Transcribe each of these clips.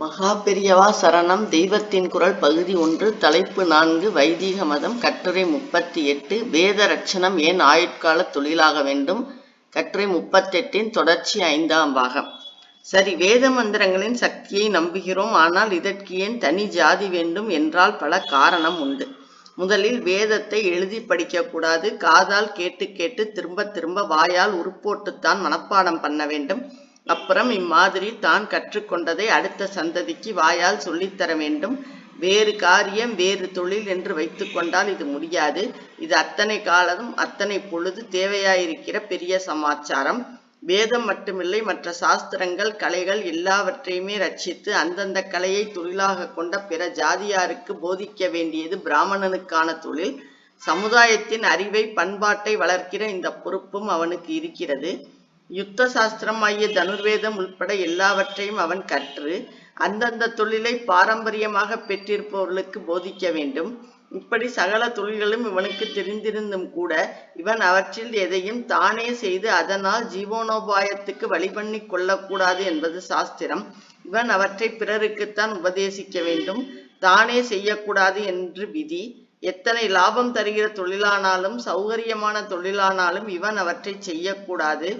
மகா பெரியவா சரணம். தெய்வத்தின் குரல் பகுதி ஒன்று. தலைப்பு நான்கு. வைதீக மதம். கட்டுரை முப்பத்தி எட்டு. வேத ரட்சணம் ஏன் ஆயுட்கால தொழிலாக வேண்டும்? கட்டுரை முப்பத்தெட்டின் தொடர்ச்சி ஐந்தாம் பாகம். சரி வேத மந்திரங்களின் சக்தியை நம்புகிறோம். ஆனால் இதற்கு ஏன் தனி ஜாதி வேண்டும் என்றால் பல காரணம் உண்டு. முதலில் வேதத்தை எழுதி படிக்கக்கூடாது காதால் கேட்டு கேட்டு திரும்ப திரும்ப வாயால் உருப்போட்டுத்தான் மனப்பாடம் பண்ண வேண்டும். அப்புறம் இம்மாதிரி தான் கற்றுக்கொண்டதை அடுத்த சந்ததிக்கு வாயால் சொல்லித்தர வேண்டும். வேறு காரியம் வேறு தொழில் என்று வைத்துக்கொண்டால் இது முடியாது. இது அத்தனை காலமும் அத்தனை பொழுது தேவையாயிருக்கிற பெரிய சமாச்சாரம். வேதம் மட்டுமில்லை மற்ற சாஸ்திரங்கள் கலைகள் எல்லாவற்றையுமே ரட்சித்து அந்தந்த கலையை தொழிலாக கொண்ட பிற ஜாதியாருக்கு போதிக்க வேண்டியது பிராமணனுக்கான தொழில். சமுதாயத்தின் அறிவை பண்பாட்டை வளர்க்கிற இந்த பொறுப்பும் அவனுக்கு இருக்கிறது. யுத்த சாஸ்திரம் ஆகிய தனுர்வேதம் உள்பட எல்லாவற்றையும் அவன் கற்று அந்தந்த தொழிலை பாரம்பரியமாக பெற்றிருப்பவர்களுக்கு போதிக்க வேண்டும். இப்படி சகல தொழில்களும் இவனுக்கு தெரிந்திருந்தும் கூட இவன் அவற்றில் எதையும் தானே செய்து அதனால் ஜீவனோபாயத்துக்கு வழிபண்ணி கொள்ளக்கூடாது என்பது சாஸ்திரம். இவன் அவற்றை பிறருக்குத்தான் உபதேசிக்க வேண்டும். தானே செய்யக்கூடாது என்று விதி. எத்தனை லாபம் தருகிற தொழிலானாலும் சௌகரியமான தொழிலானாலும் இவன் அவற்றை செய்யக்கூடாது.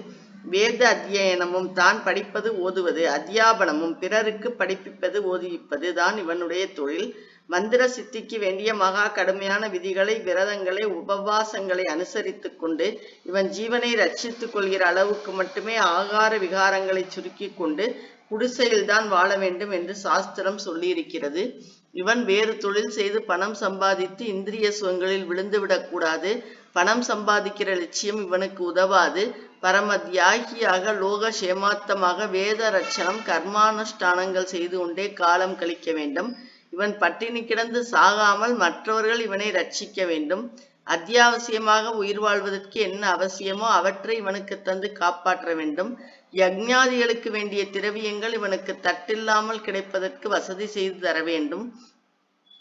வேத அத்தியனமும் தான் படிப்பது ஓதுவது அத்தியாபனமும் பிறருக்கு படிப்பிப்பது ஓதுவிப்பது தான் இவனுடைய தொழில். மந்திர சித்திக்கு வேண்டிய மகா கடுமையான விதிகளை விரதங்களை உபவாசங்களை அனுசரித்து கொண்டு இவன் ஜீவனை ரட்சித்துக் கொள்கிற அளவுக்கு மட்டுமே ஆகார விகாரங்களை சுருக்கி கொண்டு குடிசையில்தான் வாழ வேண்டும் என்று சாஸ்திரம் சொல்லியிருக்கிறது. இவன் வேறு தொழில் செய்து பணம் சம்பாதித்து இந்திரிய சுகங்களில் விழுந்துவிடக்கூடாது பணம் சம்பாதிக்கிற லட்சியம் இவனுக்கு உதவாது. பரம தியாகியாக லோக சேமாத்தமாக வேத ரட்சணம் கர்மானுஷ்டானங்கள் செய்து கொண்டே காலம் கழிக்க வேண்டும். இவன் பட்டினி கிடந்து சாகாமல் மற்றவர்கள் இவனை ரட்சிக்க வேண்டும். அத்தியாவசியமாக உயிர் வாழ்வதற்கு என்ன அவசியமோ அவற்றை இவனுக்கு தந்து காப்பாற்ற வேண்டும். யக்ஞாதிகளுக்கு வேண்டிய திரவியங்கள் இவனுக்கு தட்டில்லாமல் கிடைப்பதற்கு வசதி செய்து தர வேண்டும்.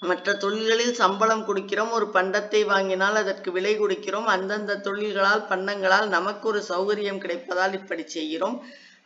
மற்ற தொழில்களில் சம்பளம் கொடுக்கிறோம் ஒரு பண்டத்தை வாங்கினால் அதற்கு விலை கொடுக்கிறோம். அந்தந்த தொழில்களால் பண்டங்களால் நமக்கு ஒரு சௌகரியம் கிடைப்பதால் இப்படி செய்கிறோம்.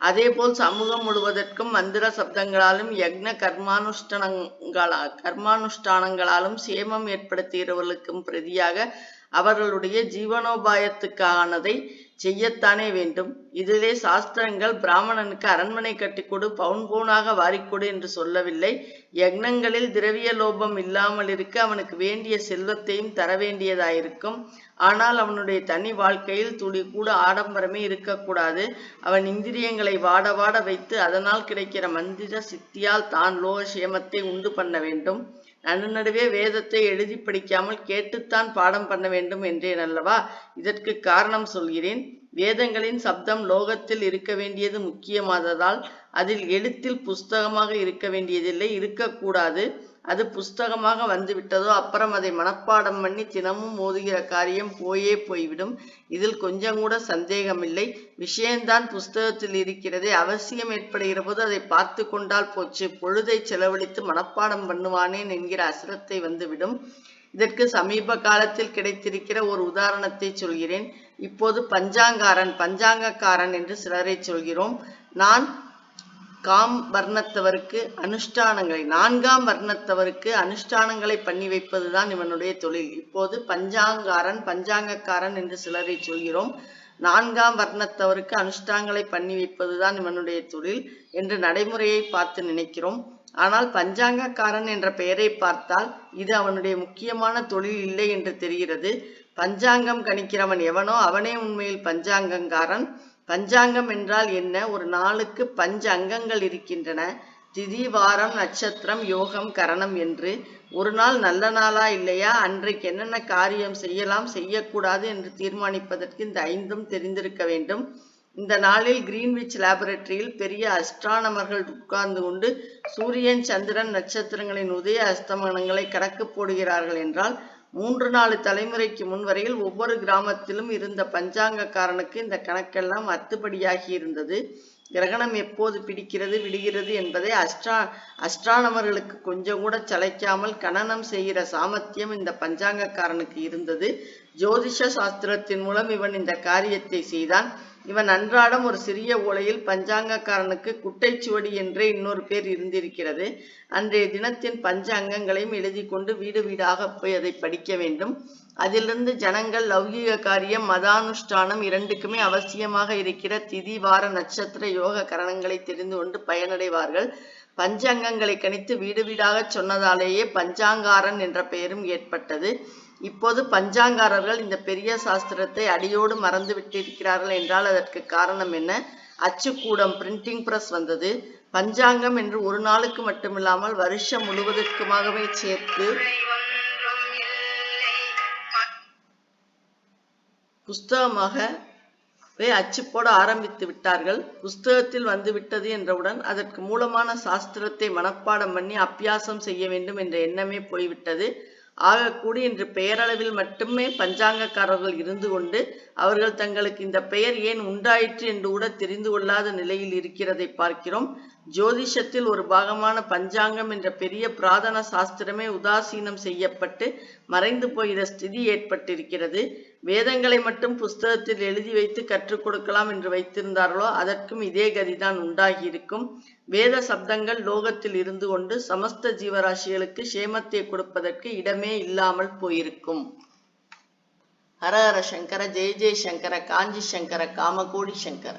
அதேபோல் சமூகம் முழுவதற்கும் மந்திர சப்தங்களாலும் யக்ன கர்மானுஷ்டானங்களா கர்மானுஷ்டானங்களாலும் சேமம் ஏற்படுத்துகிறவர்களுக்கும் பிரதியாக அவர்களுடைய ஜீவனோபாயத்துக்கானதை செய்யத்தானே வேண்டும். இதிலே சாஸ்திரங்கள் பிராமணனுக்கு அரண்மனை கட்டிக்கொடு பவுன் பவுனாக வாரிக்கொடு என்று சொல்லவில்லை. யக்னங்களில் திரவிய லோபம் இல்லாமல் இருக்க அவனுக்கு வேண்டிய செல்வத்தையும் தர வேண்டியதாயிருக்கும். ஆனால் அவனுடைய தனி வாழ்க்கையில் துளி கூட ஆடம்பரமே இருக்கக்கூடாது. அவன் இந்திரியங்களை வாட வாட வைத்து அதனால் கிடைக்கிற மந்திர சித்தியால் தான் லோகசேமத்தை உண்டு பண்ண வேண்டும். நடுநடுவே வேதத்தை எழுதி படிக்காமல் கேட்டுத்தான் பாடம் பண்ண வேண்டும் என்றேன் அல்லவா? இதற்கு காரணம் சொல்கிறேன். வேதங்களின் சப்தம் லோகத்தில் இருக்க வேண்டியது முக்கியமானதால் அதில் எழுத்தில் புஸ்தகமாக இருக்க வேண்டியதில்லை. இருக்கக்கூடாது. அது புஸ்தகமாக வந்துவிட்டதோ அப்புறம் அதை மனப்பாடம் பண்ணி தினமும் ஓதுகிற காரியம் போயே போய்விடும். இதில் கொஞ்சம் கூட சந்தேகமில்லை. விஷயம்தான் புஸ்தகத்தில் இருக்கிறதே. அவசியம் ஏற்படுகிற போது அதை பார்த்து கொண்டால் போச்சு. பொழுதை செலவழித்து மனப்பாடம் பண்ணுவானேன் என்கிற அசிரத்தை வந்துவிடும். இதற்கு சமீப காலத்தில் கிடைத்திருக்கிற ஒரு உதாரணத்தை சொல்கிறேன். இப்போது பஞ்சாங்காரன் பஞ்சாங்கக்காரன் என்று சிலரை சொல்கிறோம். நான் காம் வர்ணத்தவருக்கு அனுஷ்டானங்களை நான்காம் வர்ணத்தவருக்கு அனுஷ்டானங்களை பண்ணி வைப்பதுதான் இவனுடைய தொழில். இப்போது பஞ்சாங்காரன் பஞ்சாங்கக்காரன் என்று சிலரை சொல்கிறோம். நான்காம் வர்ணத்தவருக்கு அனுஷ்டானங்களை பண்ணி வைப்பதுதான் இவனுடைய தொழில் என்று நடைமுறையை பார்த்து நினைக்கிறோம். ஆனால் பஞ்சாங்கக்காரன் என்ற பெயரை பார்த்தால் இது அவனுடைய முக்கியமான தொழில் இல்லை என்று தெரிகிறது. பஞ்சாங்கம் கணிக்கிறவன் எவனோ அவனே உண்மையில் பஞ்சாங்கங்காரன் பஞ்சாங்கம் என்றால் என்ன? ஒரு நாளுக்கு பஞ்ச அங்கங்கள் இருக்கின்றன. திதி வாரம் நட்சத்திரம் யோகம் கரணம் என்று. ஒரு நாள் நல்ல நாளா இல்லையா? அன்றைக்கு என்னென்ன காரியம் செய்யலாம் செய்யக்கூடாது என்று தீர்மானிப்பதற்கு இந்த ஐந்தும் தெரிந்திருக்க வேண்டும். இந்த நாளில் கிரீன்விச் லேபரட்டரியில் பெரிய அஸ்ட்ரானமர்கள் உட்கார்ந்து கொண்டு சூரியன் சந்திரன் நட்சத்திரங்களின் உதய அஸ்தமனங்களை கணக்கு போடுகிறார்கள் என்றால் மூன்று நாலு தலைமுறைக்கு முன்வரையில் ஒவ்வொரு கிராமத்திலும் இருந்த பஞ்சாங்கக்காரனுக்கு இந்த கணக்கெல்லாம் அத்துப்படியாகி இருந்தது. கிரகணம் எப்போது பிடிக்கிறது விடுகிறது என்பதை அஸ்ட்ரா அஸ்ட்ரானமர்களுக்கு கொஞ்சம் கூட சளைக்காமல் கணனம் செய்கிற சாமர்த்தியம் இந்த பஞ்சாங்கக்காரனுக்கு இருந்தது. ஜோதிஷ சாஸ்திரத்தின் மூலம் இவன் இந்த காரியத்தை செய்தான். இவன் அன்றாடம் ஒரு சிறிய ஓலையில் பஞ்சாங்கக்காரனுக்கு குட்டைச்சுவடி என்றே இன்னொரு பேர் இருந்திருக்கிறது. அன்றைய தினத்தின் பஞ்ச அங்கங்களையும் எழுதி கொண்டு வீடு வீடாக போய் அதை படிக்க வேண்டும். அதிலிருந்து ஜனங்கள் லௌகீக காரியம் மதானுஷ்டானம் இரண்டுக்குமே அவசியமாக இருக்கிற திதி வார நட்சத்திர யோக கரணங்களை தெரிந்து கொண்டு பயனடைவார்கள். பஞ்சாங்கங்களை கணித்து வீடு வீடாக சொன்னதாலேயே பஞ்சாங்காரன் என்ற பெயரும் ஏற்பட்டது. இப்போது பஞ்சாங்காரர்கள் இந்த பெரிய சாஸ்திரத்தை அடியோடு மறந்து விட்டிருக்கிறார்கள் என்றால் அதற்கு காரணம் என்ன? அச்சுக்கூடம் பிரிண்டிங் பிரஸ் வந்தது. பஞ்சாங்கம் என்று ஒரு நாளுக்கு மட்டுமில்லாமல் வருஷம் முழுவதற்குமாகவே சேர்த்து புஸ்தகமாகவே அச்சு போட ஆரம்பித்து விட்டார்கள். புஸ்தகத்தில் வந்து விட்டது என்றவுடன் அதற்கு மூலமான சாஸ்திரத்தை மனப்பாடம் பண்ணி அபியாசம் செய்ய வேண்டும் என்ற எண்ணமே போய்விட்டது. ஆகக்கூடி இன்று பெயரளவில் மட்டுமே பஞ்சாங்கக்காரர்கள் இருந்து கொண்டு அவர்கள் தங்களுக்கு இந்த பெயர் ஏன் உண்டாயிற்று என்று கூட தெரிந்து கொள்ளாத நிலையில் இருக்கிறதை பார்க்கிறோம். ஜோதிஷத்தில் ஒரு பாகமான பஞ்சாங்கம் என்ற பெரிய பிராதன சாஸ்திரமே உதாசீனம் செய்யப்பட்டு மறைந்து போகிற ஸ்திதி ஏற்பட்டிருக்கிறது. வேதங்களை மட்டும் புஸ்தகத்தில் எழுதி வைத்து கற்றுக் கொடுக்கலாம் என்று வைத்திருந்தார்களோ அதற்கும் இதே கதிதான் உண்டாகியிருக்கும். வேத சப்தங்கள் லோகத்தில் இருந்து கொண்டு சமஸ்த ஜீவராசிகளுக்கு சேமத்தை கொடுப்பதற்கு இடமே இல்லாமல் போயிருக்கும். ஹர ஹர சங்கர ஜெய ஜெய சங்கர காஞ்சி சங்கர காமகோடி சங்கர.